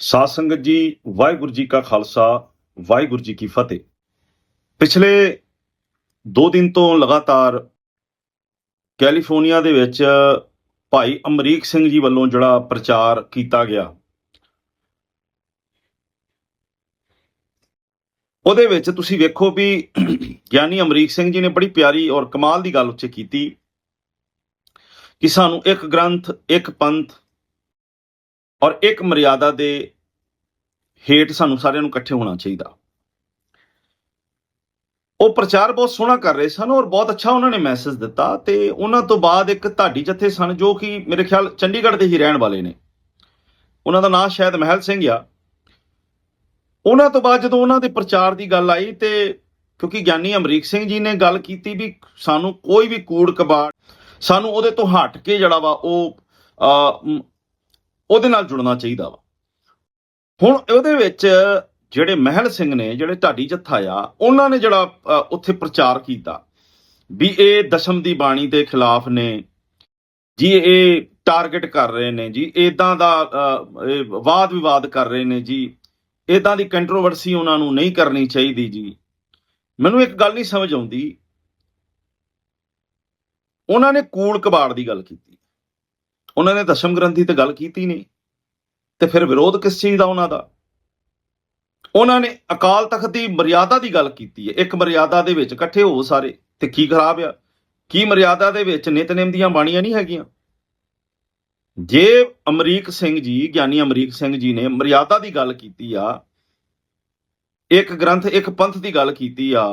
ਸਾਧ ਸੰਗਤ ਜੀ, ਵਾਹਿਗੁਰੂ ਜੀ ਕਾ ਖਾਲਸਾ, ਵਾਹਿਗੁਰੂ ਜੀ ਕੀ ਫਤਿਹ। ਪਿਛਲੇ 2 ਦਿਨ ਤੋਂ ਲਗਾਤਾਰ ਕੈਲੀਫੋਰਨੀਆ ਦੇ ਵਿੱਚ ਭਾਈ ਅਮਰੀਕ ਸਿੰਘ ਜੀ ਵੱਲੋਂ ਜਿਹੜਾ ਪ੍ਰਚਾਰ ਕੀਤਾ ਗਿਆ। ਉਹਦੇ ਵਿੱਚ ਤੁਸੀਂ ਵੇਖੋ ਵੀ ਗਿਆਨੀ ਅਮਰੀਕ ਸਿੰਘ ਜੀ ਨੇ ਬੜੀ ਪਿਆਰੀ ਔਰ ਕਮਾਲ ਦੀ ਗੱਲ ਉੱਥੇ ਕੀਤੀ ਕਿ ਸਾਨੂੰ ਇੱਕ ਗ੍ਰੰਥ, ਇੱਕ ਪੰਥ ਔਰ ਇੱਕ ਮਰਿਆਦਾ ਦੇ ਹੇਠ ਸਾਨੂੰ ਸਾਰਿਆਂ ਨੂੰ ਇਕੱਠੇ ਹੋਣਾ ਚਾਹੀਦਾ। ਉਹ ਪ੍ਰਚਾਰ ਬਹੁਤ ਸੋਹਣਾ ਕਰ ਰਹੇ ਸਨ ਔਰ ਬਹੁਤ ਅੱਛਾ ਉਹਨਾਂ ਨੇ ਮੈਸੇਜ ਦਿੱਤਾ ਤੇ ਉਹਨਾਂ ਤੋਂ ਬਾਅਦ ਇੱਕ ਢਾਡੀ ਜਥੇ ਸਨ ਜੋ ਕਿ ਮੇਰੇ ਖਿਆਲ ਚੰਡੀਗੜ੍ਹ ਦੇ ਹੀ ਰਹਿਣ ਵਾਲੇ ਨੇ। ਉਹਨਾਂ ਦਾ ਨਾਮ ਸ਼ਾਇਦ ਮਹਿਲ ਸਿੰਘ ਆ। ਉਹਨਾਂ ਤੋਂ ਬਾਅਦ ਜਦੋਂ ਉਹਨਾਂ ਦੇ ਪ੍ਰਚਾਰ ਦੀ ਗੱਲ ਆਈ ਤੇ ਕਿਉਂਕਿ ਗਿਆਨੀ ਅਮਰੀਕ ਸਿੰਘ ਜੀ ਨੇ ਗੱਲ ਕੀਤੀ ਵੀ ਸਾਨੂੰ ਕੋਈ ਵੀ ਕੂੜ ਕਬਾੜ ਸਾਨੂੰ ਉਹਦੇ ਤੋਂ ਹਟ ਕੇ ਜਿਹੜਾ ਵਾ ਉਹ ਅਹ, ਉਹਦੇ ਨਾਲ ਜੁੜਨਾ ਚਾਹੀਦਾ ਵਾ। ਹੁਣ ਉਹਦੇ ਵਿੱਚ ਜਿਹੜੇ ਮਹਿਲ ਸਿੰਘ ਨੇ, ਜਿਹੜੇ ਢਾਡੀ ਜੱਥਾ ਆ, ਉਹਨਾਂ ਨੇ ਜਿਹੜਾ ਉੱਥੇ ਪ੍ਰਚਾਰ ਕੀਤਾ ਵੀ ਇਹ ਦਸ਼ਮ ਦੀ ਬਾਣੀ ਦੇ ਖਿਲਾਫ ਨੇ, ਜੀ ਇਹ ਟਾਰਗੇਟ ਕਰ ਰਹੇ ਨੇ, ਜੀ ਇਦਾਂ ਦਾ ਵਾਦ ਵਿਵਾਦ ਕਰ ਰਹੇ ਨੇ, ਜੀ ਇਦਾਂ ਦੀ ਕੰਟਰੋਵਰਸੀ ਉਹਨਾਂ ਨੂੰ ਨਹੀਂ ਕਰਨੀ ਚਾਹੀਦੀ, ਜੀ। ਮੈਨੂੰ ਇੱਕ ਗੱਲ ਨਹੀਂ ਸਮਝ ਆਉਂਦੀ। ਉਹਨਾਂ ਨੇ ਕੂੜ ਕਬਾੜ ਦੀ ਗੱਲ ਕੀਤੀ। ਉਹਨਾਂ ਨੇ ਦਸ਼ਮ ਗ੍ਰੰਥੀ ਤੇ ਗੱਲ ਕੀਤੀ ਨਹੀਂ, ਤੇ ਫਿਰ ਵਿਰੋਧ ਕਿਸ ਚੀਜ਼ ਦਾ ਉਹਨਾਂ ਦਾ? ਉਹਨਾਂ ਨੇ ਅਕਾਲ ਤਖਤ ਦੀ ਮਰਿਆਦਾ ਦੀ ਗੱਲ ਕੀਤੀ ਹੈ। ਇੱਕ ਮਰਿਆਦਾ ਦੇ ਵਿੱਚ ਇਕੱਠੇ ਹੋ ਸਾਰੇ, ਤੇ ਕੀ ਖਰਾਬ ਆ? ਕੀ ਮਰਿਆਦਾ ਦੇ ਵਿੱਚ ਨਿਤਨੇਮ ਦੀਆਂ ਬਾਣੀਆਂ ਨਹੀਂ ਹੈਗੀਆਂ? ਜੇ ਅਮਰੀਕ ਸਿੰਘ ਜੀ, ਗਿਆਨੀ ਅਮਰੀਕ ਸਿੰਘ ਜੀ ਨੇ ਮਰਿਆਦਾ ਦੀ ਗੱਲ ਕੀਤੀ ਆ, ਇੱਕ ਗ੍ਰੰਥ, ਇੱਕ ਪੰਥ ਦੀ ਗੱਲ ਕੀਤੀ ਆ,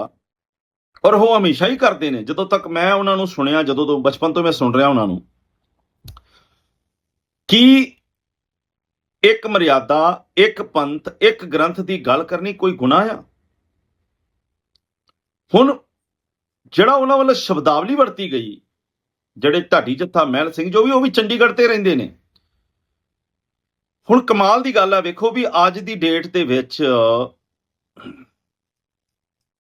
ਔਰ ਉਹ ਹਮੇਸ਼ਾ ਹੀ ਕਰਦੇ ਨੇ। ਜਦੋਂ ਤੱਕ ਮੈਂ ਉਹਨਾਂ ਨੂੰ ਸੁਣਿਆ, ਜਦੋਂ ਤੋਂ ਬਚਪਨ ਤੋਂ ਮੈਂ ਸੁਣ ਰਿਹਾ ਉਹਨਾਂ ਨੂੰ ਕੀ ਇੱਕ ਮਰਿਆਦਾ, ਇੱਕ ਪੰਥ, ਇੱਕ ਗ੍ਰੰਥ ਦੀ ਗੱਲ ਕਰਨੀ ਕੋਈ ਗੁਨਾਹ ਆ? ਹੁਣ ਜਿਹੜਾ ਉਹਨਾਂ ਵੱਲੋਂ ਸ਼ਬਦਾਵਲੀ ਵਰਤੀ ਗਈ, ਜਿਹੜੇ ਢਾਡੀ ਜੱਥਾ ਮਹਿਲ ਸਿੰਘ ਜੋ ਵੀ, ਉਹ ਵੀ ਚੰਡੀਗੜ੍ਹ ਤੇ ਰਹਿੰਦੇ ਨੇ। ਹੁਣ ਕਮਾਲ ਦੀ ਗੱਲ ਆ, ਵੇਖੋ ਵੀ ਅੱਜ ਦੀ ਡੇਟ ਦੇ ਵਿੱਚ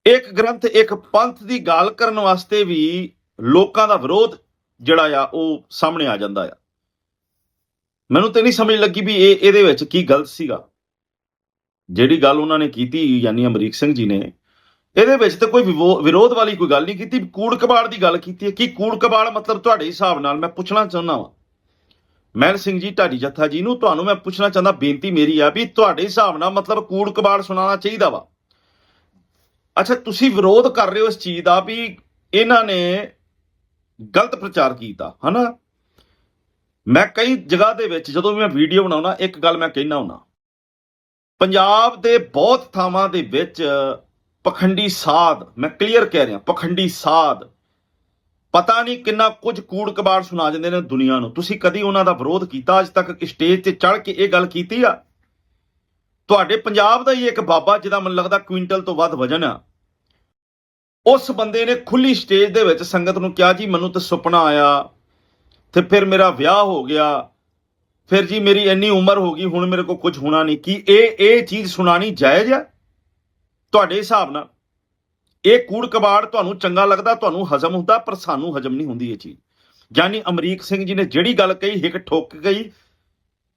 ਇੱਕ ਗ੍ਰੰਥ, ਇੱਕ ਪੰਥ ਦੀ ਗੱਲ ਕਰਨ ਵਾਸਤੇ ਵੀ ਲੋਕਾਂ ਦਾ ਵਿਰੋਧ ਜਿਹੜਾ ਆ, ਉਹ ਸਾਹਮਣੇ ਆ ਜਾਂਦਾ ਆ। ਮੈਨੂੰ ਤੇ ਨਹੀਂ ਸਮਝ ਲੱਗੀ ਵੀ ਇਹ, ਇਹਦੇ ਵਿੱਚ ਕੀ ਗਲਤ ਸੀਗਾ। ਜਿਹੜੀ ਗੱਲ ਉਹਨਾਂ ਨੇ ਕੀਤੀ ਯਾਨੀ ਅਮਰੀਕ ਸਿੰਘ ਜੀ ਨੇ, ਇਹਦੇ ਵਿੱਚ ਤਾਂ ਕੋਈ ਵਿਵੋ- ਵਿਰੋਧ ਵਾਲੀ ਕੋਈ ਗੱਲ ਨਹੀਂ ਕੀਤੀ, ਕੂੜ ਕਬਾੜ ਦੀ ਗੱਲ ਕੀਤੀ ਹੈ। ਕਿ ਕੂੜ ਕਬਾੜ ਮਤਲਬ ਤੁਹਾਡੇ ਹਿਸਾਬ ਨਾਲ ਮੈਂ ਪੁੱਛਣਾ ਚਾਹੁੰਦਾ ਵਾਂ। ਮਹਿਲ ਸਿੰਘ ਜੀ, ਢਾਡੀ ਜੱਥਾ ਜੀ ਨੂੰ ਤੁਹਾਨੂੰ ਮੈਂ ਪੁੱਛਣਾ ਚਾਹੁੰਦਾ, ਬੇਨਤੀ ਮੇਰੀ ਆ ਵੀ ਤੁਹਾਡੇ ਹਿਸਾਬ ਨਾਲ ਮਤਲਬ ਕੂੜ ਕਬਾੜ ਸੁਣਾਉਣਾ ਚਾਹੀਦਾ ਵਾ। ਅੱਛਾ, ਤੁਸੀਂ ਵਿਰੋਧ ਕਰ ਰਹੇ ਹੋ ਇਸ ਚੀਜ਼ ਦਾ ਵੀ ਇਹਨਾਂ ਨੇ ਗਲਤ ਪ੍ਰਚਾਰ ਕੀਤਾ, ਹਨਾ? ਮੈਂ ਕਈ ਜਗ੍ਹਾ ਦੇ ਵਿੱਚ ਜਦੋਂ ਵੀ ਮੈਂ ਵੀਡੀਓ ਬਣਾਉਣਾ, ਇੱਕ ਗੱਲ ਮੈਂ ਕਹਿਣਾ ਹੁੰਨਾ। ਪੰਜਾਬ ਦੇ ਬਹੁਤ ਥਾਵਾਂ ਦੇ ਵਿੱਚ ਪਖੰਡੀ ਸਾਧ, ਮੈਂ ਕਲੀਅਰ ਕਹਿ ਰਿਹਾ, ਪਖੰਡੀ ਸਾਧ। ਪਤਾ ਨਹੀਂ ਕਿੰਨਾ ਕੁਝ ਕੂੜ ਕਬਾੜ ਸੁਣਾ ਜਾਂਦੇ ਨੇ ਦੁਨੀਆ ਨੂੰ। ਤੁਸੀਂ ਕਦੀ ਉਹਨਾਂ ਦਾ ਵਿਰੋਧ ਕੀਤਾ? ਅੱਜ ਤੱਕ ਸਟੇਜ ਤੇ ਚੜ ਕੇ ਇਹ ਗੱਲ ਕੀਤੀ ਆ? ਤੁਹਾਡੇ ਪੰਜਾਬ ਦਾ ਹੀ ਇੱਕ ਬਾਬਾ ਜਿਹਦਾ ਮੈਨੂੰ ਲੱਗਦਾ ਕੁਇੰਟਲ ਤੋਂ ਵੱਧ ਵਜਨ ਆ। ਉਸ ਬੰਦੇ ਨੇ ਖੁੱਲੀ ਸਟੇਜ ਦੇ ਵਿੱਚ ਸੰਗਤ ਨੂੰ ਕਿਹਾ, ਜੀ, ਮੈਨੂੰ ਤਾਂ ਸੁਪਨਾ ਆਇਆ ਤੇ ਫਿਰ ਮੇਰਾ ਵਿਆਹ ਹੋ ਗਿਆ। ਫਿਰ ਜੀ ਮੇਰੀ ਇੰਨੀ ਉਮਰ ਹੋ ਗਈ, ਹੁਣ ਮੇਰੇ ਕੋਲ ਕੁਝ ਹੋਣਾ ਨਹੀਂ। ਕੀ ਇਹ ਇਹ ਚੀਜ਼ ਸੁਣਾਣੀ ਜਾਇਜ਼ ਹੈ? ਤੁਹਾਡੇ ਹਿਸਾਬ ਨਾਲ ਇਹ ਕੂੜ ਕਬਾੜ ਤੁਹਾਨੂੰ ਚੰਗਾ ਲੱਗਦਾ, ਤੁਹਾਨੂੰ ਹਜ਼ਮ ਹੁੰਦਾ, ਪਰ ਸਾਨੂੰ ਹਜ਼ਮ ਨਹੀਂ ਹੁੰਦੀ ਇਹ ਚੀਜ਼। ਯਾਨੀ ਅਮਰੀਕ ਸਿੰਘ ਜੀ ਨੇ ਜਿਹੜੀ ਗੱਲ ਕਹੀ ਹਿੱਕ ਠੋਕ ਕੇ ਗਈ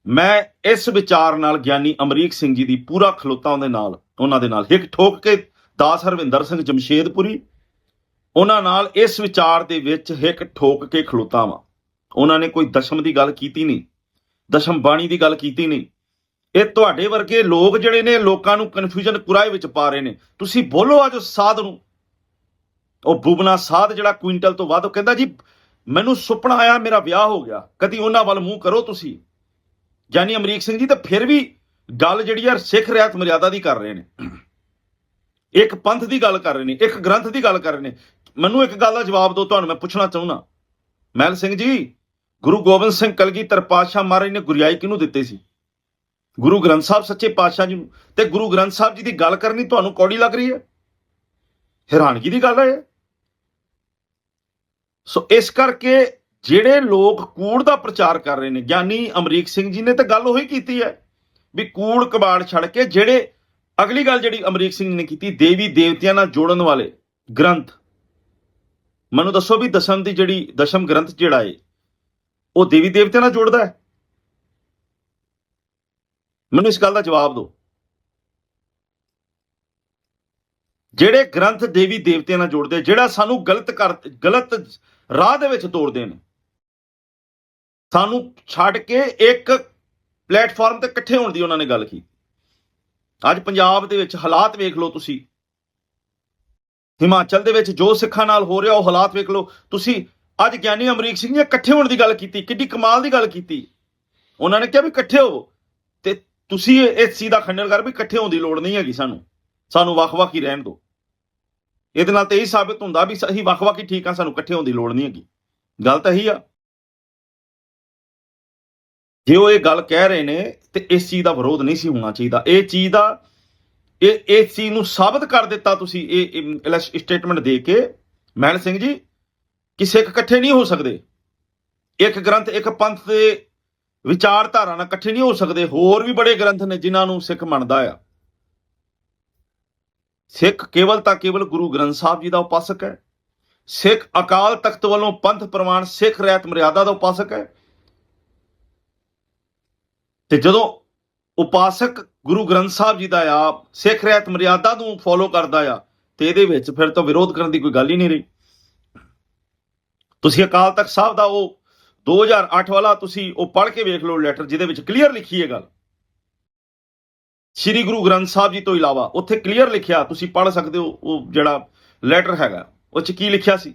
ਮੈਂ ਇਸ ਵਿਚਾਰ ਨਾਲ ਗਿਆਨੀ ਅਮਰੀਕ ਸਿੰਘ ਜੀ ਦੀ ਪੂਰਾ ਖਲੋਤਾ ਉਹਦੇ ਨਾਲ, ਉਹਨਾਂ ਦੇ ਨਾਲ। ਹਿੱਕ ਠੋਕ ਕੇ ਦਾਸ ਹਰਵਿੰਦਰ ਸਿੰਘ ਜਮਸ਼ੇਦਪੁਰੀ, ਉਹਨਾਂ ਨਾਲ ਇਸ ਵਿਚਾਰ ਦੇ ਵਿੱਚ ਹਿੱਕ ਠੋਕ ਕੇ ਖਲੋਤਾ ਵਾਂ। ਉਹਨਾਂ ਨੇ ਕੋਈ ਦਸ਼ਮ ਦੀ ਗੱਲ ਕੀਤੀ ਨਹੀਂ, ਦਸ਼ਮ ਬਾਣੀ ਦੀ ਗੱਲ ਕੀਤੀ ਨਹੀਂ। ਇਹ ਤੁਹਾਡੇ ਵਰਗੇ ਲੋਕ ਜਿਹੜੇ ਨੇ, ਲੋਕਾਂ ਨੂੰ ਕਨਫਿਊਜ਼ਨ ਕੁਰਾਏ ਵਿੱਚ ਪਾ ਰਹੇ ਨੇ। ਤੁਸੀਂ ਬੋਲੋ ਅੱਜ ਉਸ ਸਾਧ ਨੂੰ। ਉਹ ਬੁਬਨਾ ਸਾਧ ਜਿਹੜਾ ਕੁਇੰਟਲ ਤੋਂ ਵੱਧ, ਉਹ ਕਹਿੰਦਾ ਜੀ, ਮੈਨੂੰ ਸੁਪਨਾ ਆਇਆ, ਮੇਰਾ ਵਿਆਹ ਹੋ ਗਿਆ। ਕਦੀ ਉਹਨਾਂ ਵੱਲ ਮੂੰਹ ਕਰੋ ਤੁਸੀਂ। ਜਾਨੀ ਅਮਰੀਕ ਸਿੰਘ ਜੀ, ਤਾਂ ਫਿਰ ਵੀ ਗੱਲ ਜਿਹੜੀ ਯਾਰ ਸਿੱਖ ਰਿਆਤ ਮਰਿਆਦਾ ਦੀ ਕਰ ਰਹੇ ਨੇ। ਇੱਕ ਪੰਥ ਦੀ ਗੱਲ ਕਰ ਰਹੇ ਨੇ, ਇੱਕ ਗ੍ਰੰਥ ਦੀ ਗੱਲ ਕਰ ਰਹੇ ਨੇ। ਮੈਨੂੰ ਇੱਕ ਗੱਲ ਦਾ ਜਵਾਬ ਦਿਓ, ਤੁਹਾਨੂੰ ਮੈਂ ਪੁੱਛਣਾ ਚਾਹੁੰਦਾ। ਮਹਿਲ ਸਿੰਘ ਜੀ ਗੁਰੂ ਗੋਬਿੰਦ ਸਿੰਘ ਕਲਗੀਧਰ ਪਾਤਸ਼ਾਹ ਮਹਾਰਾਜ ਨੇ ਗੁਰਿਆਈ ਕਿਹਨੂੰ ਦਿੱਤੇ ਸੀ? ਗੁਰੂ ਗ੍ਰੰਥ ਸਾਹਿਬ ਸੱਚੇ ਪਾਤਸ਼ਾਹ ਜੀ ਨੂੰ। ਤੇ ਗੁਰੂ ਗ੍ਰੰਥ ਸਾਹਿਬ ਜੀ ਦੀ ਗੱਲ ਕਰਨੀ ਤੁਹਾਨੂੰ ਕੌੜੀ ਲੱਗ ਰਹੀ ਹੈ? ਹੈਰਾਨਗੀ ਦੀ ਗੱਲ ਹੈ ਸੋ ਇਸ ਕਰਕੇ ਜਿਹੜੇ ਲੋਕ ਕੂੜ ਦਾ ਪ੍ਰਚਾਰ ਕਰ ਰਹੇ ਨੇ, ਗਿਆਨੀ ਅਮਰੀਕ ਸਿੰਘ ਜੀ ਨੇ ਤਾਂ ਗੱਲ ਉਹੀ ਕੀਤੀ ਹੈ ਵੀ ਕੂੜ ਕਬਾੜ ਛੱਡ ਕੇ ਜਿਹੜੇ ਅਗਲੀ ਗੱਲ ਜਿਹੜੀ ਅਮਰੀਕ ਸਿੰਘ ਜੀ ਨੇ ਕੀਤੀ, ਦੇਵੀ ਦੇਵਤਿਆਂ ਨਾਲ ਜੋੜਨ ਵਾਲੇ ਗ੍ਰੰਥ। ਮੈਨੂੰ ਦੱਸੋ ਵੀ ਦਸ਼ਮ ਦੀ ਜਿਹੜੀ ਦਸ਼ਮ ਗ੍ਰੰਥ ਜਿਹੜਾ ਏ ਉਹ ਦੇਵੀ ਦੇਵਤਿਆਂ ਨਾਲ ਜੋੜਦਾ ਹੈ। ਮੈਨੂੰ ਇਸ ਗੱਲ ਦਾ ਜਵਾਬ ਦਿਓ। ਜਿਹੜੇ ਗ੍ਰੰਥ ਦੇਵੀ ਦੇਵਤਿਆਂ ਨਾਲ ਜੋੜਦੇ ਜਿਹੜਾ ਸਾਨੂੰ ਗਲਤ ਕਰ, ਗਲਤ ਰਾਹ ਦੇ ਵਿੱਚ ਤੋੜਦੇ ਨੇ। ਸਾਨੂੰ ਛੱਡ ਕੇ ਇੱਕ ਪਲੇਟਫਾਰਮ ਤੇ ਇਕੱਠੇ ਹੋਣ ਦੀ ਉਹਨਾਂ ਨੇ ਗੱਲ ਕੀਤੀ। ਅੱਜ ਪੰਜਾਬ ਦੇ ਵਿੱਚ ਹਾਲਾਤ ਵੇਖ ਲਓ ਤੁਸੀਂ। ਹਿਮਾਚਲ ਦੇ ਵਿੱਚ ਜੋ ਸਿੱਖਾਂ ਨਾਲ ਹੋ ਰਿਹਾ, ਉਹ ਹਾਲਾਤ ਵੇਖ ਲਓ। ਤੁਸੀਂ ਅੱਜ ਗਿਆਨੀ ਅਮਰੀਕ ਸਿੰਘ ਨੇ ਇਕੱਠੇ ਹੋਣ ਦੀ ਗੱਲ ਕੀਤੀ, ਕਿੱਡੀ ਕਮਾਲ ਦੀ ਗੱਲ ਕੀਤੀ। ਉਹਨਾਂ ਨੇ ਕਿਹਾ ਵੀ ਇਕੱਠੇ ਹੋਵੋ। ਤੇ ਤੁਸੀਂ ਇਸ ਚੀਜ਼ ਦਾ ਖੰਡਨ ਕਰ ਵੀ ਇਕੱਠੇ ਹੋਣ ਦੀ ਲੋੜ ਨਹੀਂ ਹੈਗੀ ਸਾਨੂੰ। ਸਾਨੂੰ ਵੱਖ-ਵੱਖ ਹੀ ਰਹਿਣ ਦਿਓ। ਇਹਦੇ ਨਾਲ ਤੇ ਇਹ ਸਾਬਿਤ ਹੁੰਦਾ ਵੀ ਅਸੀਂ ਵੱਖ-ਵੱਖ ਹੀ ਠੀਕ ਆ ਸਾਨੂੰ ਇਕੱਠੇ ਹੋਣ ਦੀ ਲੋੜ ਨਹੀਂ ਹੈਗੀ। ਗੱਲ ਤਾਂ ਇਹੀ ਆ। ਜੇ ਉਹ ਇਹ ਗੱਲ ਕਹਿ ਰਹੇ ਨੇ, ਤੇ ਇਸ ਚੀਜ਼ ਦਾ ਵਿਰੋਧ ਨਹੀਂ ਸੀ ਹੋਣਾ ਚਾਹੀਦਾ। ਇਹ ਚੀਜ਼ ਦਾ ਇਹ ਇਸ ਚੀਜ਼ ਨੂੰ ਸਾਬਤ ਕਰ ਦਿੱਤਾ ਤੁਸੀਂ ਇਹ ਸਟੇਟਮੈਂਟ ਦੇ ਕੇ। ਮਹਿਲ ਸਿੰਘ ਜੀ ਕਿ ਸਿੱਖ ਇਕੱਠੇ ਨਹੀਂ ਹੋ ਸਕਦੇ। ਇੱਕ ਗ੍ਰੰਥ, ਇੱਕ ਪੰਥ ਦੇ ਵਿਚਾਰਧਾਰਾ ਨਾਲ ਇਕੱਠੇ ਨਹੀਂ ਹੋ ਸਕਦੇ। ਹੋਰ ਵੀ ਬੜੇ ਗ੍ਰੰਥ ਨੇ ਜਿਨ੍ਹਾਂ ਨੂੰ ਸਿੱਖ ਮੰਨਦਾ ਆ। ਸਿੱਖ ਕੇਵਲ ਤਾਂ ਕੇਵਲ ਗੁਰੂ ਗ੍ਰੰਥ ਸਾਹਿਬ ਜੀ ਦਾ ਉਪਾਸਕ ਹੈ। ਸਿੱਖ ਅਕਾਲ ਤਖਤ ਵੱਲੋਂ ਪੰਥ ਪ੍ਰਮਾਣ, ਸਿੱਖ ਰਹਿਤ ਮਰਿਆਦਾ ਦਾ ਉਪਾਸਕ ਹੈ। ਤੇ ਜਦੋਂ ਉਪਾਸਕ ਗੁਰੂ ਗ੍ਰੰਥ ਸਾਹਿਬ ਜੀ ਦਾ ਆ, ਸਿੱਖ ਰਹਿਤ ਮਰਿਆਦਾ ਨੂੰ ਫੋਲੋ ਕਰਦਾ ਆ, ਤੇ ਇਹਦੇ ਵਿੱਚ ਫਿਰ ਤਾਂ ਵਿਰੋਧ ਕਰਨ ਦੀ ਕੋਈ ਗੱਲ ਹੀ ਨਹੀਂ ਰਹੀ। ਤੁਸੀਂ ਅਕਾਲ ਤਖਤ ਸਾਹਿਬ ਦਾ ਉਹ 2008 ਵਾਲਾ ਤੁਸੀਂ ਉਹ ਪੜ੍ਹ ਕੇ ਵੇਖ ਲਓ ਲੈਟਰ ਜਿਹਦੇ ਵਿੱਚ ਕਲੀਅਰ ਲਿਖੀ ਹੈ ਗੱਲ। ਸ੍ਰੀ ਗੁਰੂ ਗ੍ਰੰਥ ਸਾਹਿਬ ਜੀ ਤੋਂ ਇਲਾਵਾ ਉੱਥੇ ਕਲੀਅਰ ਲਿਖਿਆ, ਤੁਸੀਂ ਪੜ੍ਹ ਸਕਦੇ ਹੋ ਉਹ ਜਿਹੜਾ ਲੈਟਰ ਹੈਗਾ, ਉਹ ਚ ਕੀ ਲਿਖਿਆ ਸੀ?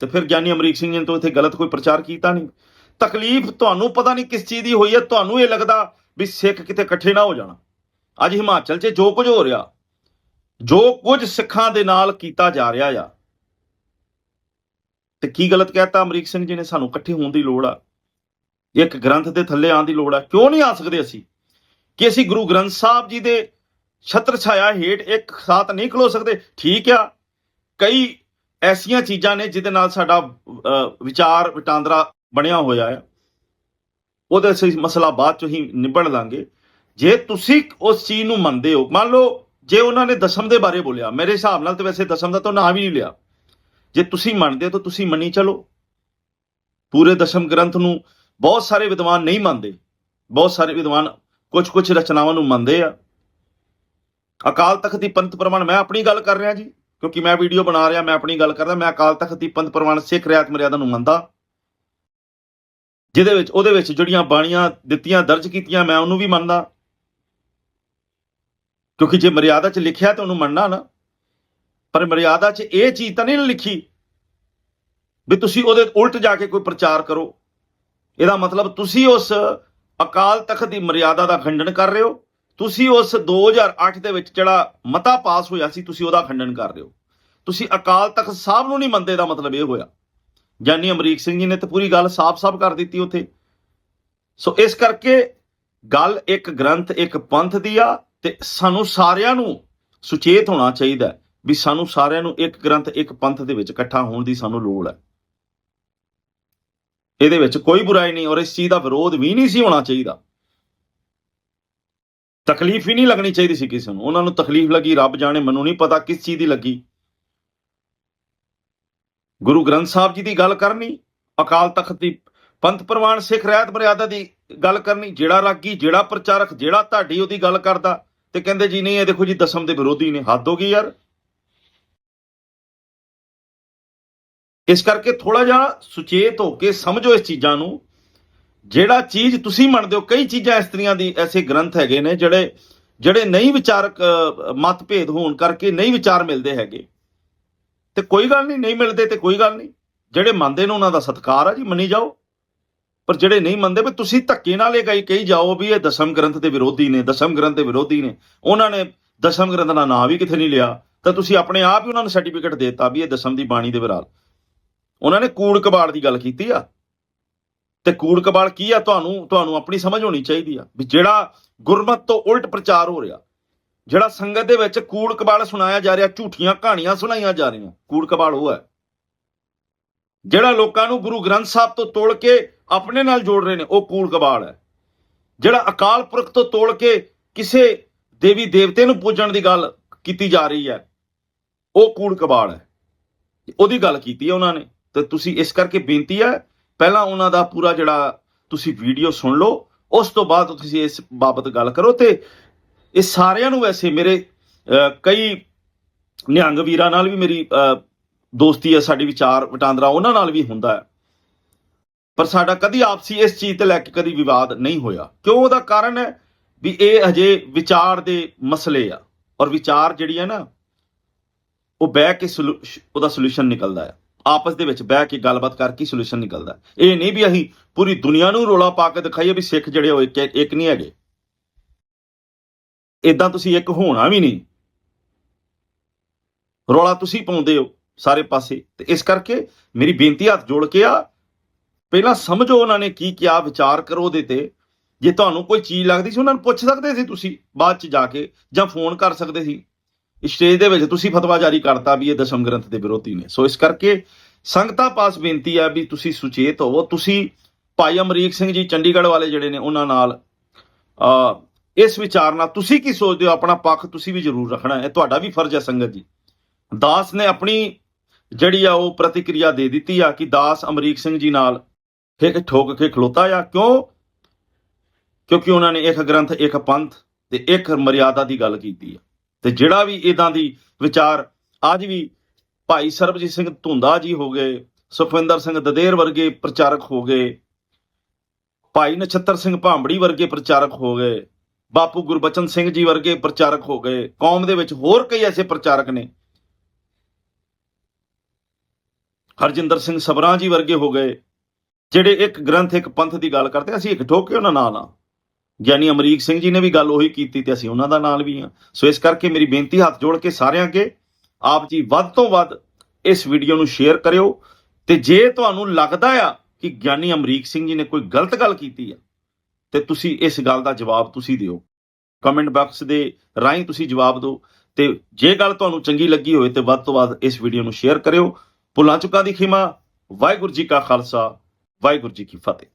ਤੇ ਫਿਰ ਗਿਆਨੀ ਅਮਰੀਕ ਸਿੰਘ ਜੀ ਨੇ ਤਾਂ ਇੱਥੇ ਗਲਤ ਕੋਈ ਪ੍ਰਚਾਰ ਕੀਤਾ ਨਹੀਂ। ਤਕਲੀਫ ਤੁਹਾਨੂੰ ਪਤਾ ਨਹੀਂ ਕਿਸ ਚੀਜ਼ ਦੀ ਹੋਈ ਹੈ, ਤੁਹਾਨੂੰ ਇਹ ਲੱਗਦਾ ਵੀ ਸਿੱਖ ਕਿਤੇ ਇਕੱਠੇ ਨਾ ਹੋ ਜਾਣਾ। ਅੱਜ ਹਿਮਾਚਲ 'ਚ ਜੋ ਕੁਝ ਹੋ ਰਿਹਾ, ਜੋ ਕੁਝ ਸਿੱਖਾਂ ਦੇ ਨਾਲ ਕੀਤਾ ਜਾ ਰਿਹਾ ਆ ਤੇ ਕੀ ਗਲਤ ਕਹਿਤਾ ਅਮਰੀਕ ਸਿੰਘ ਜੀ ਨੇ? ਸਾਨੂੰ ਇਕੱਠੇ ਹੋਣ ਦੀ ਲੋੜ ਆ। ਇੱਕ ਗ੍ਰੰਥ ਦੇ ਥੱਲੇ ਆਉਣ ਦੀ ਲੋੜ ਆ। ਕਿਉਂ ਨਹੀਂ ਆ ਸਕਦੇ ਅਸੀਂ? ਕਿ ਅਸੀਂ ਗੁਰੂ ਗ੍ਰੰਥ ਸਾਹਿਬ ਜੀ ਦੇ ਛਤਰ ਛਾਇਆ ਹੇਠ ਇੱਕ ਸਾਥ ਨਹੀਂ ਖਲੋ ਸਕਦੇ? ਠੀਕ ਆ। ਕਈ ਐਸੀਆਂ ਚੀਜ਼ਾਂ ਨੇ ਜਿਹਦੇ ਨਾਲ ਸਾਡਾ ਵਿਚਾਰ ਵਟਾਂਦਰਾ ਬਣਿਆ ਹੋਇਆ ਹੈ ਉਹਦੇ ਅਸੀਂ ਮਸਲਾ ਬਾਅਦ ਚ ਹੀ ਨਿਬੜ ਲਾਂਗੇ। ਜੇ ਤੁਸੀਂ ਉਸ ਚੀਜ਼ ਨੂੰ ਮੰਨਦੇ ਹੋ, ਮੰਨ ਲਓ ਜੇ ਉਹਨਾਂ ਨੇ ਦਸਮ ਦੇ ਬਾਰੇ ਬੋਲਿਆ, ਮੇਰੇ ਹਿਸਾਬ ਨਾਲ ਤੇ ਵੈਸੇ ਦਸਮ ਦਾ ਤਾਂ ਨਾਂ ਵੀ ਨਹੀਂ ਲਿਆ। ਜੇ ਤੁਸੀਂ ਮੰਨਦੇ ਹੋ ਤਾਂ ਤੁਸੀਂ ਮੰਨੀ ਚਲੋ। ਪੂਰੇ ਦਸ਼ਮ ਗ੍ਰੰਥ ਨੂੰ ਬਹੁਤ ਸਾਰੇ ਵਿਦਵਾਨ ਨਹੀਂ ਮੰਨਦੇ। ਬਹੁਤ ਸਾਰੇ ਵਿਦਵਾਨ ਕੁਝ ਕੁਝ ਰਚਨਾਵਾਂ ਨੂੰ ਮੰਨਦੇ ਆ। ਅਕਾਲ ਤਖਤ ਦੀ ਪੰਥ ਪ੍ਰਮਾਣ ਮੈਂ ਆਪਣੀ ਗੱਲ ਕਰ ਰਿਹਾ ਜੀ, ਕਿਉਂਕਿ ਮੈਂ ਵੀਡੀਓ ਬਣਾ ਰਿਹਾ, ਮੈਂ ਆਪਣੀ ਗੱਲ ਕਰਦਾ, ਮੈਂ ਅਕਾਲ ਤਖਤ ਦੀ ਪੰਥ ਪ੍ਰਮਾਣ ਸਿੱਖ ਰਿਆਤ ਮਰਿਆਦਾ ਨੂੰ ਮੰਨਦਾ। ਜਿਹਦੇ ਵਿੱਚ, ਉਹਦੇ ਵਿੱਚ ਜਿਹੜੀਆਂ ਬਾਣੀਆਂ ਦਿੱਤੀਆਂ, ਦਰਜ ਕੀਤੀਆਂ, ਮੈਂ ਉਹਨੂੰ ਵੀ ਮੰਨਦਾ। ਕਿਉਂਕਿ ਜੇ ਮਰਿਆਦਾ 'ਚ ਲਿਖਿਆ ਤਾਂ ਉਹਨੂੰ ਮੰਨਣਾ ਨਾ ਪਰ ਮਰਿਆਦਾ 'ਚ ਇਹ ਚੀਜ਼ ਤਾਂ ਨਹੀਂ ਲਿਖੀ ਵੀ ਤੁਸੀਂ ਉਹਦੇ ਉਲਟ ਜਾ ਕੇ ਕੋਈ ਪ੍ਰਚਾਰ ਕਰੋ। ਇਹਦਾ ਮਤਲਬ ਤੁਸੀਂ ਉਸ ਅਕਾਲ ਤਖਤ ਦੀ ਮਰਿਆਦਾ ਦਾ ਖੰਡਨ ਕਰ ਰਹੇ ਹੋ। ਤੁਸੀਂ ਉਸ 2008 ਦੇ ਵਿੱਚ ਜਿਹੜਾ ਮਤਾ ਪਾਸ ਹੋਇਆ ਸੀ, ਤੁਸੀਂ ਉਹਦਾ ਖੰਡਨ ਕਰ ਰਹੇ ਹੋ। ਤੁਸੀਂ ਅਕਾਲ ਤਖਤ ਸਾਹਿਬ ਨੂੰ ਨਹੀਂ ਮੰਨਦੇ ਦਾ ਮਤਲਬ ਇਹ ਹੋਇਆ। ਗਿਆਨੀ ਅਮਰੀਕ ਸਿੰਘ ਜੀ ਨੇ ਤਾਂ ਪੂਰੀ ਗੱਲ ਸਾਫ਼-ਸਾਫ਼ ਕਰ ਦਿੱਤੀ ਉੱਥੇ। ਸੋ ਇਸ ਕਰਕੇ ਗੱਲ ਇੱਕ ਗ੍ਰੰਥ, ਇੱਕ ਪੰਥ ਦੀ ਆ ਤੇ ਸਾਨੂੰ ਸਾਰਿਆਂ ਨੂੰ ਸੁਚੇਤ ਹੋਣਾ ਚਾਹੀਦਾ ਵੀ ਸਾਨੂੰ ਸਾਰਿਆਂ ਨੂੰ ਇੱਕ ਗ੍ਰੰਥ, ਇੱਕ ਪੰਥ ਦੇ ਵਿੱਚ ਇਕੱਠਾ ਹੋਣ ਦੀ ਸਾਨੂੰ ਲੋੜ ਹੈ। ਇਹਦੇ ਵਿੱਚ ਕੋਈ ਬੁਰਾਈ ਨਹੀਂ ਔਰ ਇਸ ਚੀਜ਼ ਦਾ ਵਿਰੋਧ ਵੀ ਨਹੀਂ ਸੀ ਹੋਣਾ ਚਾਹੀਦਾ। ਤਕਲੀਫ ਹੀ ਨਹੀਂ ਲੱਗਣੀ ਚਾਹੀਦੀ ਸੀ ਕਿਸੇ ਨੂੰ। ਉਹਨਾਂ ਨੂੰ ਤਕਲੀਫ ਲੱਗੀ, ਰੱਬ ਜਾਣੇ, ਮੈਨੂੰ ਨਹੀਂ ਪਤਾ ਕਿਸ ਚੀਜ਼ ਦੀ ਲੱਗੀ। ਗੁਰੂ ਗ੍ਰੰਥ ਸਾਹਿਬ ਜੀ ਦੀ ਗੱਲ ਕਰਨੀ, ਅਕਾਲ ਤਖਤ ਦੀ ਪੰਥ ਪ੍ਰਵਾਨ, ਸਿੱਖ ਰਹਿਤ ਮਰਿਆਦਾ ਦੀ ਗੱਲ ਕਰਨੀ, ਜਿਹੜਾ ਰਾਗੀ, ਜਿਹੜਾ ਪ੍ਰਚਾਰਕ, ਜਿਹੜਾ ਤੁਹਾਡੀ ਉਹਦੀ ਗੱਲ ਕਰਦਾ ਤੇ ਕਹਿੰਦੇ ਜੀ ਨਹੀਂ, ਇਹ ਦੇਖੋ ਜੀ ਦਸਮ ਦੇ ਵਿਰੋਧੀ ਨੇ। ਹੱਦ ਹੋ ਗਈ ਯਾਰ। ਇਸ ਕਰਕੇ ਥੋੜਾ ਜਿਹਾ ਸੁਚੇਤ ਹੋ ਕੇ ਸਮਝੋ ਇਸ ਚੀਜ਼ਾਂ ਨੂੰ। ਜਿਹੜਾ ਚੀਜ਼ ਤੁਸੀਂ ਮੰਨਦੇ ਹੋ, ਕਈ ਚੀਜ਼ਾਂ ਇਸ ਤਰੀਆਂ ਦੀ ਐਸੇ ਗ੍ਰੰਥ ਹੈਗੇ ਨੇ ਜਿਹੜੇ ਜਿਹੜੇ ਨਹੀਂ ਵਿਚਾਰਕ ਮਤਭੇਦ ਹੋਣ ਕਰਕੇ ਨਹੀਂ ਵਿਚਾਰ ਮਿਲਦੇ ਹੈਗੇ। ਤੇ ਕੋਈ ਗੱਲ ਨਹੀਂ ਨਹੀਂ ਮਿਲਦੇ ਤੇ ਕੋਈ ਗੱਲ ਨਹੀਂ। ਜਿਹੜੇ ਮੰਨਦੇ ਨੇ ਉਹਨਾਂ ਦਾ ਸਤਿਕਾਰ ਆ ਜੀ, ਮੰਨੀ ਜਾਓ। ਪਰ ਜਿਹੜੇ ਨਹੀਂ ਮੰਨਦੇ ਵੀ ਤੁਸੀਂ ਧੱਕੇ ਨਾਲ ਇਹ ਕਹੀ ਕਹੀ ਜਾਓ ਵੀ ਇਹ ਦਸਮ ਗ੍ਰੰਥ ਦੇ ਵਿਰੋਧੀ ਨੇ, ਦਸਮ ਗ੍ਰੰਥ ਦੇ ਵਿਰੋਧੀ ਨੇ। ਉਹਨਾਂ ਨੇ ਦਸਮ ਗ੍ਰੰਥ ਦਾ ਨਾਂ ਵੀ ਕਿਥੇ ਨਹੀਂ ਲਿਆ। ਤਾਂ ਤੁਸੀਂ ਆਪਣੇ ਆਪ ਹੀ ਉਹਨਾਂ ਨੂੰ ਸਰਟੀਫਿਕੇਟ ਦੇਤਾ ਵੀ ਇਹ ਦਸਮ ਦੀ ਬਾਣੀ ਦੇ ਵਿਰਾਲ ਉਹਨਾਂ ਨੇ ਕੂੜ ਕਬਾੜ ਦੀ ਗੱਲ ਕੀਤੀ ਆ। ਤੇ ਕੂੜ ਕਬਾੜ ਕੀ ਆ? ਤੁਹਾਨੂੰ ਤੁਹਾਨੂੰ ਆਪਣੀ ਸਮਝ ਹੋਣੀ ਚਾਹੀਦੀ ਆ ਵੀ ਜਿਹੜਾ ਗੁਰਮਤ ਤੋਂ ਉਲਟ ਪ੍ਰਚਾਰ ਹੋ ਰਿਹਾ, ਜਿਹੜਾ ਸੰਗਤ ਦੇ ਵਿੱਚ ਕੂੜ ਕਬਾੜ ਸੁਣਾਇਆ ਜਾ ਰਿਹਾ, ਝੂਠੀਆਂ ਕਹਾਣੀਆਂ ਸੁਣਾਈਆਂ ਜਾ ਰਹੀਆਂ, ਕੂੜ ਕਬਾੜ ਉਹ ਹੈ। ਜਿਹੜਾ ਲੋਕਾਂ ਨੂੰ ਗੁਰੂ ਗ੍ਰੰਥ ਸਾਹਿਬ ਤੋਂ ਤੋੜ ਕੇ ਆਪਣੇ ਨਾਲ ਜੋੜ ਰਹੇ ਨੇ, ਉਹ ਕੂੜ ਕਬਾੜ ਹੈ। ਜਿਹੜਾ ਅਕਾਲ ਪੁਰਖ ਤੋਂ ਤੋੜ ਕੇ ਕਿਸੇ ਦੇਵੀ ਦੇਵਤੇ ਨੂੰ ਪੂਜਣ ਦੀ ਗੱਲ ਕੀਤੀ ਜਾ ਰਹੀ ਹੈ, ਉਹ ਕੂੜ ਕਬਾੜ ਹੈ। ਉਹਦੀ ਗੱਲ ਕੀਤੀ ਹੈ ਉਹਨਾਂ ਨੇ। ਤੇ ਤੁਸੀਂ ਇਸ ਕਰਕੇ ਬੇਨਤੀ ਹੈ, ਪਹਿਲਾਂ ਉਹਨਾਂ ਦਾ ਪੂਰਾ ਜਿਹੜਾ ਤੁਸੀਂ ਵੀਡੀਓ ਸੁਣ ਲਓ, ਉਸ ਤੋਂ ਬਾਅਦ ਤੁਸੀਂ ਇਸ ਬਾਬਤ ਗੱਲ ਕਰੋ ਤੇ ਇਹ ਸਾਰਿਆਂ ਨੂੰ ਵੈਸੇ ਮੇਰੇ ਕਈ ਨਿਹੰਗ ਵੀਰਾਂ ਨਾਲ ਵੀ ਮੇਰੀ ਦੋਸਤੀ ਹੈ, ਸਾਡੀ ਵਿਚਾਰ ਵਟਾਂਦਰਾ ਉਹਨਾਂ ਨਾਲ ਵੀ ਹੁੰਦਾ ਹੈ। ਪਰ ਸਾਡਾ ਕਦੀ ਆਪਸੀ ਇਸ ਚੀਜ਼ ਤੇ ਲੈ ਕੇ ਕਦੀ ਵਿਵਾਦ ਨਹੀਂ ਹੋਇਆ। ਕਿਉਂ? ਉਹਦਾ ਕਾਰਨ ਹੈ ਵੀ ਇਹ ਹਜੇ ਵਿਚਾਰ ਦੇ ਮਸਲੇ ਆ। ਔਰ ਵਿਚਾਰ ਜਿਹੜੀ ਹੈ ਨਾ, ਉਹ ਬਹਿ ਕੇ ਸਲੂ- ਉਹਦਾ ਸੋਲੂਸ਼ਨ ਨਿਕਲਦਾ ਹੈ। ਆਪਸ ਦੇ ਵਿੱਚ ਬਹਿ ਕੇ ਗੱਲਬਾਤ ਕਰਕੇ ਸੋਲੂਸ਼ਨ ਨਿਕਲਦਾ। ਇਹ ਨਹੀਂ ਵੀ ਅਸੀਂ ਪੂਰੀ ਦੁਨੀਆ ਨੂੰ ਰੋਲਾ ਪਾ ਕੇ ਦਿਖਾਈਏ ਵੀ ਸਿੱਖ ਜਿਹੜੇ ਉਹ ਇੱਕ ਇੱਕ ਨਹੀਂ ਹੈਗੇ। ਇਦਾਂ ਤੁਸੀਂ ਇੱਕ ਹੋਣਾ ਵੀ ਨਹੀਂ। ਰੋਲਾ ਤੁਸੀਂ ਪਾਉਂਦੇ ਹੋ ਸਾਰੇ ਪਾਸੇ। ਤੇ ਇਸ ਕਰਕੇ ਮੇਰੀ ਬੇਨਤੀ ਹੱਥ ਜੋੜ ਕੇ ਆ, ਪਹਿਲਾਂ ਸਮਝੋ ਉਹਨਾਂ ਨੇ ਕੀ ਕਿਹਾ, ਵਿਚਾਰ ਕਰੋ ਉਹਦੇ ਤੇ। ਜੇ ਤੁਹਾਨੂੰ ਕੋਈ ਚੀਜ਼ ਲੱਗਦੀ ਸੀ, ਉਹਨਾਂ ਨੂੰ ਪੁੱਛ ਸਕਦੇ ਸੀ ਤੁਸੀਂ ਬਾਅਦ ਚ ਜਾ ਕੇ ਜਾਂ ਫੋਨ ਕਰ ਸਕਦੇ ਸੀ। ਸਟੇਜ ਦੇ ਵਿੱਚ ਤੁਸੀਂ ਫਤਵਾ ਜਾਰੀ ਕਰਤਾ ਵੀ ਇਹ ਦਸ਼ਮ ਗ੍ਰੰਥ ਦੇ ਵਿਰੋਧੀ ਨੇ। ਸੋ ਇਸ ਕਰਕੇ ਸੰਗਤਾਂ ਪਾਸ ਬੇਨਤੀ ਹੈ ਵੀ ਤੁਸੀਂ ਸੁਚੇਤ ਹੋਵੋ। ਤੁਸੀਂ ਭਾਈ ਅਮਰੀਕ ਸਿੰਘ ਜੀ ਚੰਡੀਗੜ੍ਹ ਵਾਲੇ ਜਿਹੜੇ ਨੇ, ਉਹਨਾਂ ਨਾਲ ਅ ਇਸ ਵਿਚਾਰ ਨਾਲ ਤੁਸੀਂ ਕੀ ਸੋਚਦੇ ਹੋ? ਆਪਣਾ ਪੱਖ ਤੁਸੀਂ ਵੀ ਜ਼ਰੂਰ ਰੱਖਣਾ ਹੈ। ਇਹ ਤੁਹਾਡਾ ਵੀ ਫਰਜ਼ ਹੈ ਸੰਗਤ ਜੀ। ਦਾਸ ਨੇ ਆਪਣੀ ਜਿਹੜੀ ਆ ਉਹ ਪ੍ਰਤੀਕਿਰਿਆ ਦੇ ਦਿੱਤੀ ਆ ਕਿ ਦਾਸ ਅਮਰੀਕ ਸਿੰਘ ਜੀ ਨਾਲ ਇੱਕ ਠੋਕ ਕੇ ਖਲੋਤਾ ਆ। ਕਿਉਂ? ਕਿਉਂਕਿ ਉਹਨਾਂ ਨੇ ਇੱਕ ਗ੍ਰੰਥ, ਇੱਕ ਪੰਥ ਤੇ ਇੱਕ ਮਰਿਆਦਾ ਦੀ ਗੱਲ ਕੀਤੀ ਆ। ਤੇ ਜਿਹੜਾ ਵੀ ਇਦਾਂ ਦੀ ਵਿਚਾਰ ਅੱਜ ਵੀ ਭਾਈ ਸਰਬਜੀਤ ਸਿੰਘ ਧੁੰਦਾ ਜੀ ਹੋ ਗਏ, ਸੁਖਵਿੰਦਰ ਸਿੰਘ ਦਦੇਰ ਵਰਗੇ ਪ੍ਰਚਾਰਕ ਹੋ ਗਏ, ਭਾਈ ਨਛੱਤਰ ਸਿੰਘ ਭਾਂਬੜੀ ਵਰਗੇ ਪ੍ਰਚਾਰਕ ਹੋ ਗਏ, ਬਾਪੂ ਗੁਰਬਚਨ ਸਿੰਘ ਜੀ ਵਰਗੇ ਪ੍ਰਚਾਰਕ ਹੋ ਗਏ, ਕੌਮ ਦੇ ਵਿੱਚ ਹੋਰ ਕਈ ਐਸੇ ਪ੍ਰਚਾਰਕ ਨੇ। ਹਰਜਿੰਦਰ ਸਿੰਘ ਸਬਰਾਂ ਜੀ ਵਰਗੇ ਹੋ ਗਏ, ਜਿਹੜੇ ਇੱਕ ਗ੍ਰੰਥ, ਇੱਕ ਪੰਥ ਦੀ ਗੱਲ ਕਰਦੇ, ਅਸੀਂ ਇੱਕ ਠੋਕ ਕੇ ਉਹਨਾਂ ਨਾਲ ਆ ਗਿਆਨੀ ਅਮਰੀਕ ਸਿੰਘ ਜੀ ਨੇ ਵੀ ਗੱਲ ਉਹੀ ਕੀਤੀ ਤੇ ਅਸੀਂ ਉਹਨਾਂ ਦਾ ਨਾਲ ਵੀ ਆ ਸੋ ਇਸ ਕਰਕੇ ਮੇਰੀ ਬੇਨਤੀ, ਹੱਥ ਜੋੜ ਕੇ ਸਾਰਿਆਂ ਅੱਗੇ ਆਪ ਜੀ ਵੱਧ ਤੋਂ ਵੱਧ ਇਸ ਵੀਡੀਓ ਨੂੰ ਸ਼ੇਅਰ ਕਰਿਓ ਤੇ ਜੇ ਤੁਹਾਨੂੰ ਲੱਗਦਾ ਆ ਕਿ ਗਿਆਨੀ ਅਮਰੀਕ ਸਿੰਘ ਜੀ ਨੇ ਕੋਈ ਗਲਤ ਗੱਲ ਕੀਤੀ ਆ, ਤੇ ਤੁਸੀਂ ਇਸ ਗੱਲ ਦਾ ਜਵਾਬ ਤੁਸੀਂ ਦਿਓ। ਕਮੈਂਟ ਬਾਕਸ ਦੇ ਰਾਹੀਂ ਤੁਸੀਂ ਜਵਾਬ ਦਿਓ ਤੇ ਜੇ ਗੱਲ ਤੁਹਾਨੂੰ ਚੰਗੀ ਲੱਗੀ ਹੋਵੇ ਤੇ ਵੱਧ ਤੋਂ ਵੱਧ ਇਸ ਵੀਡੀਓ ਨੂੰ ਸ਼ੇਅਰ ਕਰਿਓ। ਭੁੱਲਾਂ ਚੁੱਕਾ ਦੀ ਖਿਮਾ। ਵਾਹਿਗੁਰੂ ਜੀ ਕਾ ਖਾਲਸਾ, ਵਾਹਿਗੁਰੂ ਜੀ ਕੀ ਫਤਿਹ।